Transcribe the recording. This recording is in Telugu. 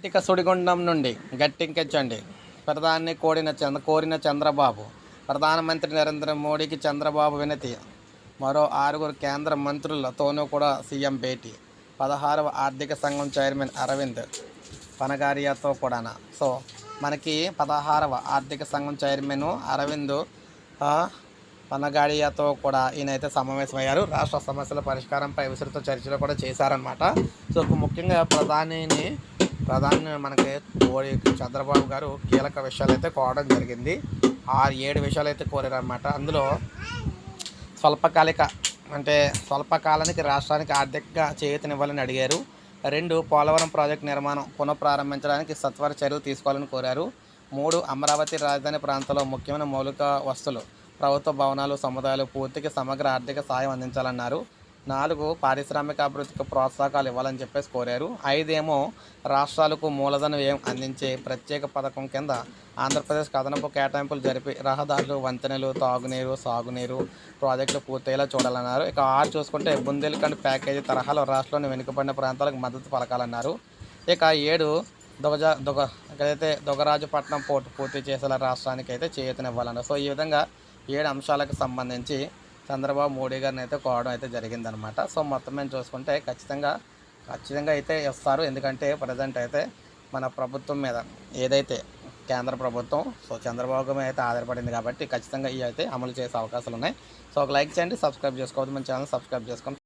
గట్టిక సుడిగుండం నుండి గట్టింకెచ్చండి. ప్రధాని కోడిన చంద్ర కోరిన చంద్రబాబు. ప్రధానమంత్రి నరేంద్ర మోడీకి చంద్రబాబు వినతి. మరో ఆరుగురు కేంద్ర మంత్రులతోనూ కూడా సీఎం భేటీ. పదహారవ ఆర్థిక సంఘం చైర్మన్ అరవింద్ పనగారియాతో కూడా సో మనకి పదహారవ ఆర్థిక సంఘం చైర్మన్ అరవింద్ పనగాడియాతో కూడా ఈయనైతే సమావేశమయ్యారు. రాష్ట్ర సమస్యల పరిష్కారంపై విస్తృత చర్చలు కూడా చేశారనమాట సో ముఖ్యంగా ప్రధానిని ప్రధాని మనకి మోడీ చంద్రబాబు గారు కీలక విషయాలు అయితే కోరడం జరిగింది. ఆరు ఏడు విషయాలు అయితే కోరారనమాట అందులో స్వల్పకాలిక అంటే స్వల్పకాలానికి రాష్ట్రానికి ఆర్థికంగా చేయూతనివ్వాలని అడిగారు. రెండు పోలవరం ప్రాజెక్టు నిర్మాణం పునఃప్రారంభించడానికి సత్వర చర్యలు తీసుకోవాలని కోరారు. మూడు అమరావతి రాజధాని ప్రాంతంలో ముఖ్యమైన మౌలిక వస్తువులు ప్రభుత్వ భవనాలు సముదాయాలు పూర్తికి సమగ్ర ఆర్థిక సాయం అందించాలన్నారు. నాలుగు పారిశ్రామిక అభివృద్ధికి ప్రోత్సాహకాలు ఇవ్వాలని చెప్పేసి కోరారు. ఐదేమో రాష్ట్రాలకు మూలధన వ్యయం అందించే ప్రత్యేక పథకం కింద ఆంధ్రప్రదేశ్ అదనపు కేటాయింపులు జరిపి రహదారులు వంతెనలు తాగునీరు సాగునీరు ప్రాజెక్టులు పూర్తయ్యేలా చూడాలన్నారు. ఇక ఆరు చూసుకుంటే బుందేల్ఖండ్ ప్యాకేజీ తరహాలో రాష్ట్రంలోని వెనుకబడిన ప్రాంతాలకు మద్దతు పలకాలన్నారు. ఇక ఏడు దొగజ దొగ ఇక్కడైతే దొగరాజుపట్నం పోర్టు పూర్తి చేసేలా రాష్ట్రానికి అయితే చేయూతనివ్వాలన్నారు. సో ఈ విధంగా ఏడు అంశాలకు సంబంధించి చంద్రబాబు మోడీ గారిని అయితే కోవడం అయితే జరిగిందనమాట. సో మొత్తం మేము చూసుకుంటే ఖచ్చితంగా ఖచ్చితంగా అయితే ఇస్తారు. ఎందుకంటే ప్రజెంట్ అయితే మన ప్రభుత్వం మీద ఏదైతే కేంద్ర ప్రభుత్వం సో చంద్రబాబు మీద అయితే ఆధారపడింది కాబట్టి ఖచ్చితంగా ఇవి అయితే అమలు చేసే అవకాశాలు ఉన్నాయి. సో ఒక లైక్ చేయండి సబ్స్క్రైబ్ చేసుకోవద్దు. మన ఛానల్ సబ్స్క్రైబ్ చేసుకొని